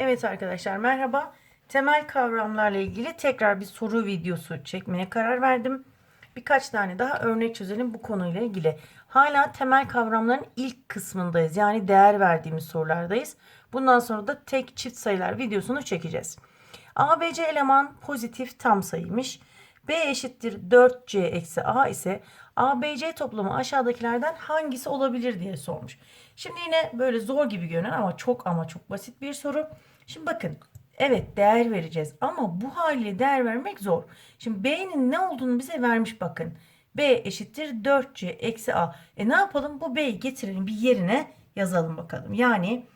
Evet arkadaşlar merhaba. Temel kavramlarla ilgili tekrar bir soru videosu çekmeye karar verdim. Birkaç tane daha örnek çözelim bu konuyla ilgili. Hala temel kavramların ilk kısmındayız. Yani değer verdiğimiz sorulardayız. Bundan sonra da tek çift sayılar videosunu çekeceğiz. ABC eleman pozitif tam sayıymış. B eşittir 4C eksi A ise ABC toplamı aşağıdakilerden hangisi olabilir diye sormuş. Şimdi yine böyle zor gibi görünen ama çok ama çok basit bir soru. Şimdi bakın evet değer vereceğiz ama bu haliyle değer vermek zor. Şimdi B'nin ne olduğunu bize vermiş bakın. B eşittir 4C eksi A. E ne yapalım bu B'yi getirelim bir yerine yazalım bakalım. Yani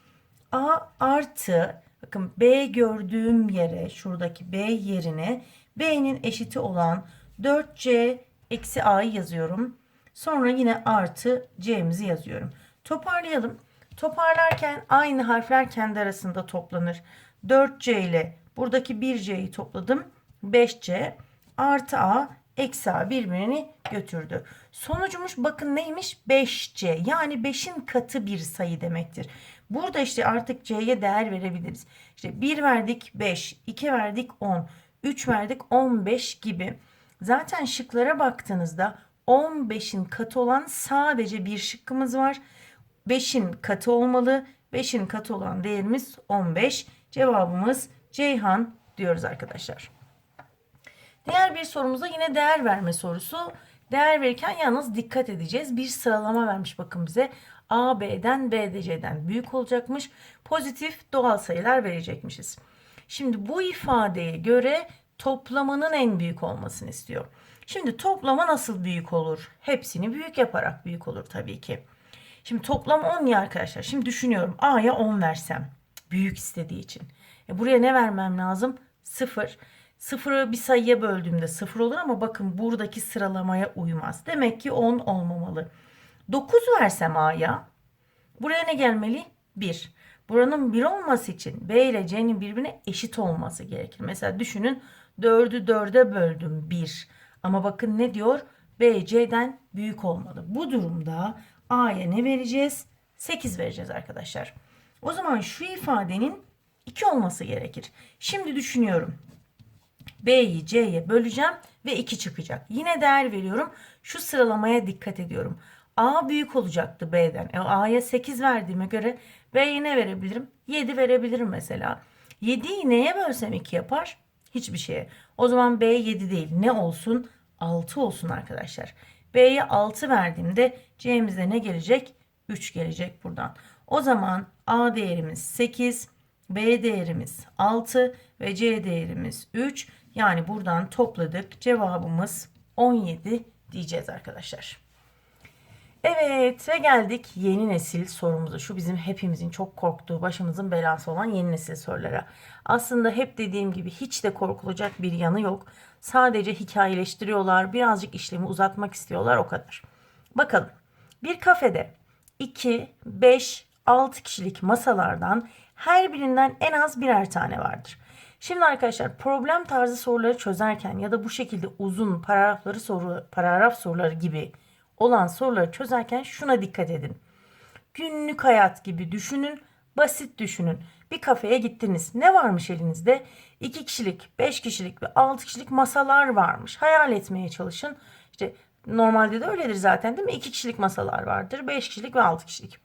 A artı bakın B gördüğüm yere şuradaki B yerine B'nin eşiti olan 4C eksi A'yı yazıyorum. Sonra yine artı C'mizi yazıyorum. Toparlayalım. Toparlarken aynı harfler kendi arasında toplanır. 4C ile buradaki 1C'yi topladım. 5C artı A eksi A birbirini götürdü. Sonucumuz bakın neymiş? 5C yani 5'in katı bir sayı demektir. Burada işte artık C'ye değer verebiliriz. İşte 1 verdik 5, 2 verdik 10, 3 verdik 15 gibi. Zaten şıklara baktığınızda 15'in katı olan sadece bir şıkkımız var. 5'in katı olmalı. 5'in katı olan değerimiz 15. Cevabımız Ceyhan diyoruz arkadaşlar. Diğer bir sorumuzda yine değer verme sorusu. Değer verirken yalnız dikkat edeceğiz. Bir sıralama vermiş bakın bize. A, B'den, B de C'den büyük olacakmış. Pozitif doğal sayılar verecekmişiz. Şimdi bu ifadeye göre toplamanın en büyük olmasını istiyor. Şimdi toplama nasıl büyük olur? Hepsini büyük yaparak büyük olur tabii ki. Şimdi toplam 10 ya arkadaşlar. Şimdi düşünüyorum A'ya 10 versem. Büyük istediği için. E buraya ne vermem lazım? 0. Sıfırı bir sayıya böldüğümde 0 olur ama bakın buradaki sıralamaya uymaz. Demek ki 10 olmamalı. 9 versem A'ya buraya ne gelmeli? 1. Buranın 1 olması için B ile C'nin birbirine eşit olması gerekir. Mesela düşünün 4'ü 4'e böldüm 1. Ama bakın ne diyor? B C'den büyük olmalı. Bu durumda A'ya ne vereceğiz? 8 vereceğiz arkadaşlar. O zaman şu ifadenin 2 olması gerekir. Şimdi düşünüyorum. B'yi C'ye böleceğim ve 2 çıkacak. Yine değer veriyorum. Şu sıralamaya dikkat ediyorum. A büyük olacaktı B'den. E, A'ya 8 verdiğime göre B'ye ne verebilirim? 7 verebilirim mesela. 7'yi neye bölsem 2 yapar? Hiçbir şeye. O zaman B 7 değil. Ne olsun? 6 olsun arkadaşlar. B'ye 6 verdiğimde C'mize ne gelecek? 3 gelecek buradan. O zaman A değerimiz 8, B değerimiz 6 ve C değerimiz 3. Yani buradan topladık. Cevabımız 17 diyeceğiz arkadaşlar. Evet ve geldik yeni nesil sorumuza. Şu bizim hepimizin çok korktuğu, başımızın belası olan yeni nesil sorulara. Aslında hep dediğim gibi hiç de korkulacak bir yanı yok. Sadece hikayeleştiriyorlar, birazcık işlemi uzatmak istiyorlar o kadar. Bakalım. Bir kafede 2, 5, 6 kişilik masalardan her birinden en az birer tane vardır. Şimdi arkadaşlar problem tarzı soruları çözerken ya da bu şekilde uzun paragrafları soru, paragraf soruları gibi olan soruları çözerken şuna dikkat edin. Günlük hayat gibi düşünün, basit düşünün. Bir kafeye gittiniz. Ne varmış elinizde? 2 kişilik, 5 kişilik ve 6 kişilik masalar varmış. Hayal etmeye çalışın. İşte normalde de öyledir zaten değil mi? 2 kişilik masalar vardır, 5 kişilik ve 6 kişilik.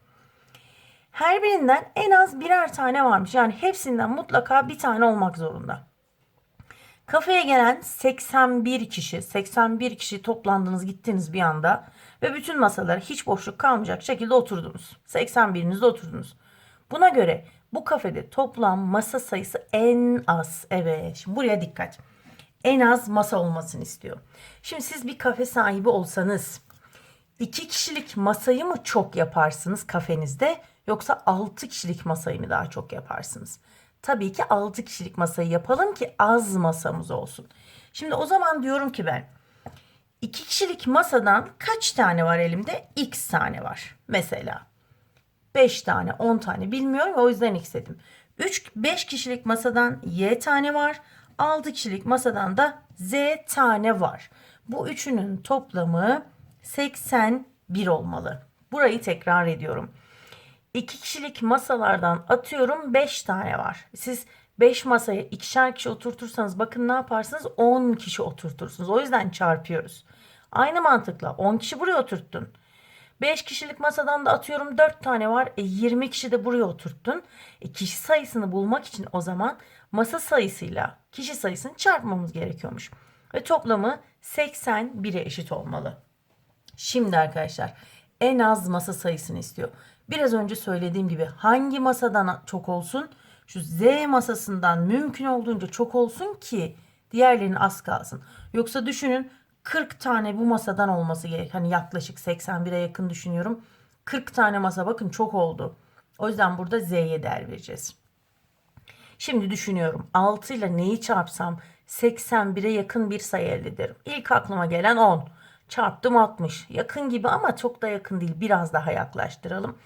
Her birinden en az birer tane varmış. Yani hepsinden mutlaka bir tane olmak zorunda. Kafeye gelen 81 kişi, 81 kişi toplandınız gittiniz bir anda ve bütün masalara hiç boşluk kalmayacak şekilde oturdunuz. 81'inizde oturdunuz. Buna göre bu kafede toplam masa sayısı en az. Evet şimdi buraya dikkat. En az masa olmasını istiyor. Şimdi siz bir kafe sahibi olsanız iki kişilik masayı mı çok yaparsınız kafenizde yoksa 6 kişilik masayı mı daha çok yaparsınız? Tabii ki 6 kişilik masayı yapalım ki az masamız olsun. Şimdi o zaman diyorum ki ben 2 kişilik masadan kaç tane var elimde? X tane var. Mesela 5 tane 10 tane bilmiyorum o yüzden X dedim. 3 5 kişilik masadan Y tane var. 6 kişilik masadan da Z tane var. Bu üçünün toplamı 81 olmalı. Burayı tekrar ediyorum. 2 kişilik masalardan atıyorum 5 tane var. Siz 5 masaya ikişer kişi oturtursanız bakın ne yaparsınız? 10 kişi oturtursunuz. O yüzden çarpıyoruz. Aynı mantıkla 10 kişi buraya oturttun. 5 kişilik masadan da atıyorum 4 tane var. E 20 kişi de buraya oturttun. E kişi sayısını bulmak için o zaman masa sayısıyla kişi sayısını çarpmamız gerekiyormuş. Ve toplamı 81'e eşit olmalı. Şimdi arkadaşlar en az masa sayısını istiyor. Biraz önce söylediğim gibi hangi masadan çok olsun? Şu Z masasından mümkün olduğunca çok olsun ki diğerlerinin az kalsın. Yoksa düşünün 40 tane bu masadan olması gerek. Hani yaklaşık 81'e yakın düşünüyorum. 40 tane masa bakın çok oldu. O yüzden burada Z'ye değer vereceğiz. Şimdi düşünüyorum 6 ile neyi çarpsam 81'e yakın bir sayı elde ederim. İlk aklıma gelen 10. Çarptım 60. Yakın gibi ama çok da yakın değil. Biraz daha yaklaştıralım.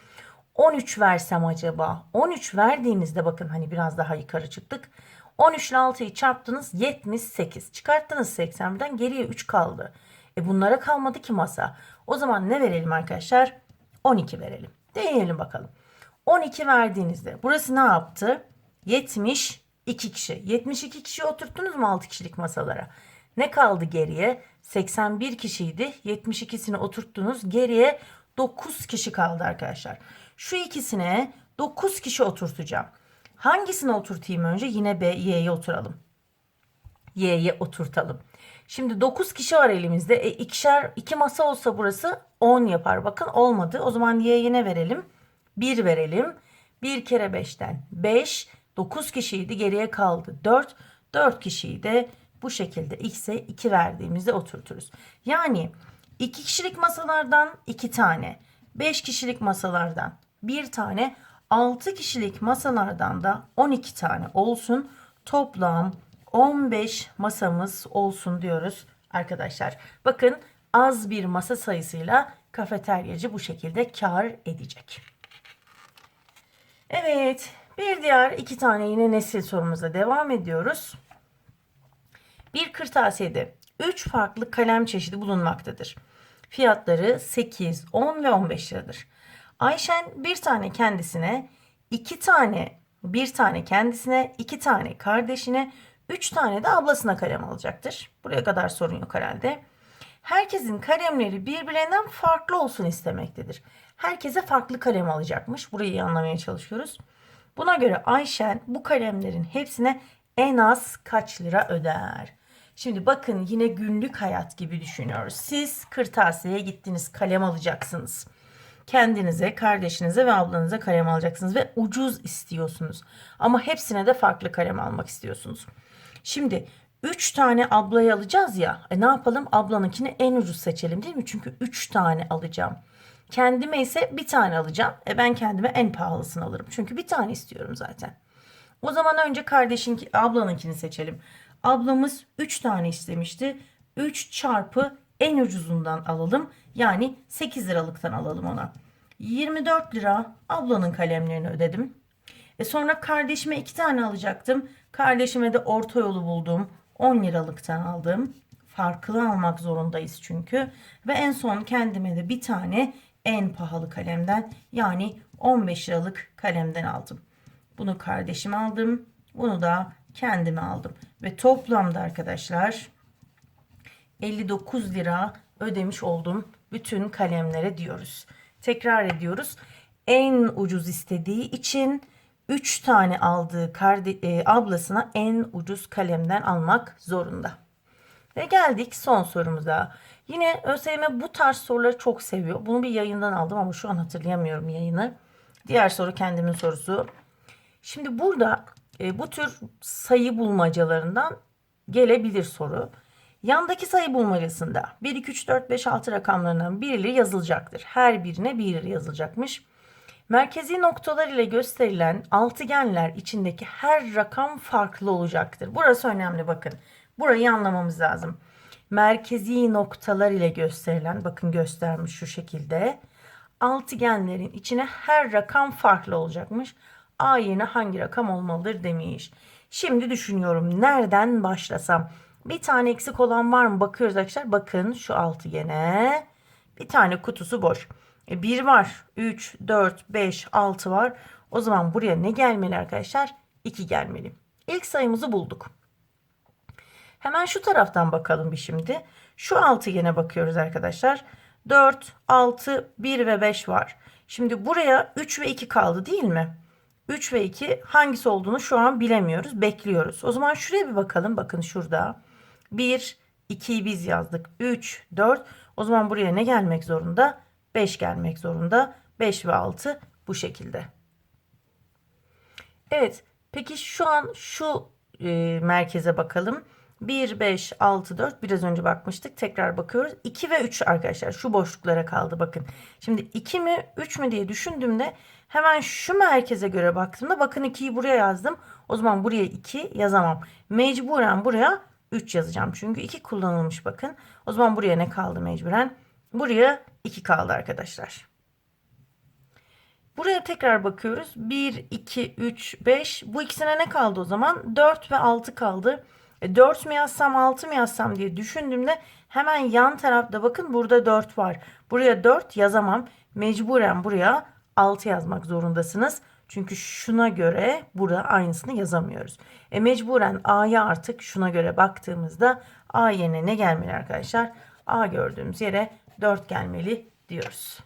13 versem acaba? 13 verdiğinizde bakın hani biraz daha yukarı çıktık. 13 ile 6'yı çarptınız 78. Çıkarttınız 81'den geriye 3 kaldı. E bunlara kalmadı ki masa. O zaman ne verelim arkadaşlar? 12 verelim. Deneyelim bakalım. 12 verdiğinizde burası ne yaptı? 72 kişi. 72 kişi oturttunuz mu 6 kişilik masalara? Ne kaldı geriye? 81 kişiydi. 72'sini oturttunuz. Geriye 9 kişi kaldı arkadaşlar. Şu ikisine 9 kişi oturtacağım. Hangisini oturtayım önce? Yine B, Y'ye oturalım. Y'ye oturtalım. Şimdi 9 kişi var elimizde. E, ikişer, iki masa olsa burası 10 yapar. Bakın olmadı. O zaman Y'ye ne verelim? 1 verelim. 1 kere 5'ten 5. 9 kişiydi. Geriye kaldı 4. 4 kişiyi de bu şekilde X'e 2 verdiğimizde oturturuz. Yani 2 kişilik masalardan 2 tane. 5 kişilik masalardan 1 tane. 6 kişilik masalardan da 12 tane olsun. Toplam 15 masamız olsun diyoruz arkadaşlar. Bakın az bir masa sayısıyla kafeteryacı bu şekilde kar edecek. Evet bir diğer iki tane yine nesil sorumuza devam ediyoruz. Bir kırtasiyede 3 farklı kalem çeşidi bulunmaktadır. Fiyatları 8, 10 ve 15 liradır. Ayşen bir tane kendisine, iki tane, bir tane kendisine, iki tane kardeşine, üç tane de ablasına kalem alacaktır. Buraya kadar sorun yok herhalde. Herkesin kalemleri birbirinden farklı olsun istemektedir. Herkese farklı kalem alacakmış. Burayı anlamaya çalışıyoruz. Buna göre Ayşen bu kalemlerin hepsine en az kaç lira öder? Şimdi bakın yine günlük hayat gibi düşünüyoruz. Siz kırtasiyeye gittiniz kalem alacaksınız. Kendinize, kardeşinize ve ablanıza kalem alacaksınız ve ucuz istiyorsunuz. Ama hepsine de farklı kalem almak istiyorsunuz. Şimdi 3 tane ablayı alacağız ya. E ne yapalım? Ablanınkini en ucuz seçelim değil mi? Çünkü 3 tane alacağım. Kendime ise bir tane alacağım. E ben kendime en pahalısını alırım. Çünkü bir tane istiyorum zaten. O zaman önce kardeşin ablanınkini seçelim. Ablamız 3 tane istemişti. 3 çarpı en ucuzundan alalım. Yani 8 liralıktan alalım ona. 24 lira ablanın kalemlerini ödedim. E sonra kardeşime 2 tane alacaktım. Kardeşime de orta yolu buldum. 10 liralıktan aldım. Farklı almak zorundayız çünkü. Ve en son kendime de bir tane en pahalı kalemden yani 15 liralık kalemden aldım. Bunu kardeşime aldım. Bunu da kendime aldım. Ve toplamda arkadaşlar 59 lira ödemiş oldum bütün kalemlere diyoruz. Tekrar ediyoruz. En ucuz istediği için 3 tane aldığı e, ablasına en ucuz kalemden almak zorunda. Ve geldik son sorumuza. Yine ÖSYM bu tarz soruları çok seviyor. Bunu bir yayından aldım ama şu an hatırlayamıyorum yayını. Diğer soru kendimin sorusu. Şimdi burada e, bu tür sayı bulmacalarından gelebilir soru. Yandaki sayı bulmacasında 1, 2, 3, 4, 5, 6 rakamlarından birileri yazılacaktır. Her birine bir yazılacakmış. Merkezi noktalar ile gösterilen altıgenler içindeki her rakam farklı olacaktır. Burası önemli bakın. Burayı anlamamız lazım. Merkezi noktalar ile gösterilen bakın göstermiş şu şekilde. Altıgenlerin içine her rakam farklı olacakmış. A yerine hangi rakam olmalıdır demiş. Şimdi düşünüyorum nereden başlasam. Bir tane eksik olan var mı? Bakıyoruz arkadaşlar. Bakın şu altıgene. Bir tane kutusu boş. E 1 var. 3, 4, 5, 6 var. O zaman buraya ne gelmeli arkadaşlar? 2 gelmeli. İlk sayımızı bulduk. Hemen şu taraftan bakalım bir şimdi. Şu altıgene bakıyoruz arkadaşlar. 4, 6, 1 ve 5 var. Şimdi buraya 3 ve 2 kaldı değil mi? 3 ve 2 hangisi olduğunu şu an bilemiyoruz. Bekliyoruz. O zaman şuraya bir bakalım. Bakın şurada. 1, 2'yi biz yazdık. 3, 4. O zaman buraya ne gelmek zorunda? 5 gelmek zorunda. 5 ve 6 bu şekilde. Evet. Peki şu an şu e, merkeze bakalım. 1, 5, 6, 4 biraz önce bakmıştık. Tekrar bakıyoruz. 2 ve 3 arkadaşlar şu boşluklara kaldı bakın. Şimdi 2 mi 3 mü diye düşündüğümde hemen şu merkeze göre baktığımda bakın 2'yi buraya yazdım. O zaman buraya 2 yazamam. Mecburen buraya 3 yazacağım. Çünkü 2 kullanılmış bakın. O zaman buraya ne kaldı mecburen? Buraya 2 kaldı arkadaşlar. Buraya tekrar bakıyoruz. 1, 2, 3, 5. Bu ikisine ne kaldı o zaman? 4 ve 6 kaldı. E 4 mi yazsam 6 mı yazsam diye düşündüğümde hemen yan tarafta bakın burada 4 var. Buraya 4 yazamam. Mecburen buraya 6 yazmak zorundasınız. Çünkü şuna göre burada aynısını yazamıyoruz. E mecburen A'ya artık şuna göre baktığımızda A yerine ne gelmeli arkadaşlar? A gördüğümüz yere 4 gelmeli diyoruz.